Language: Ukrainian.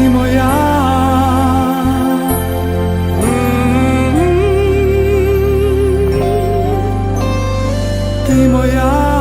Ти моя. Ти моя.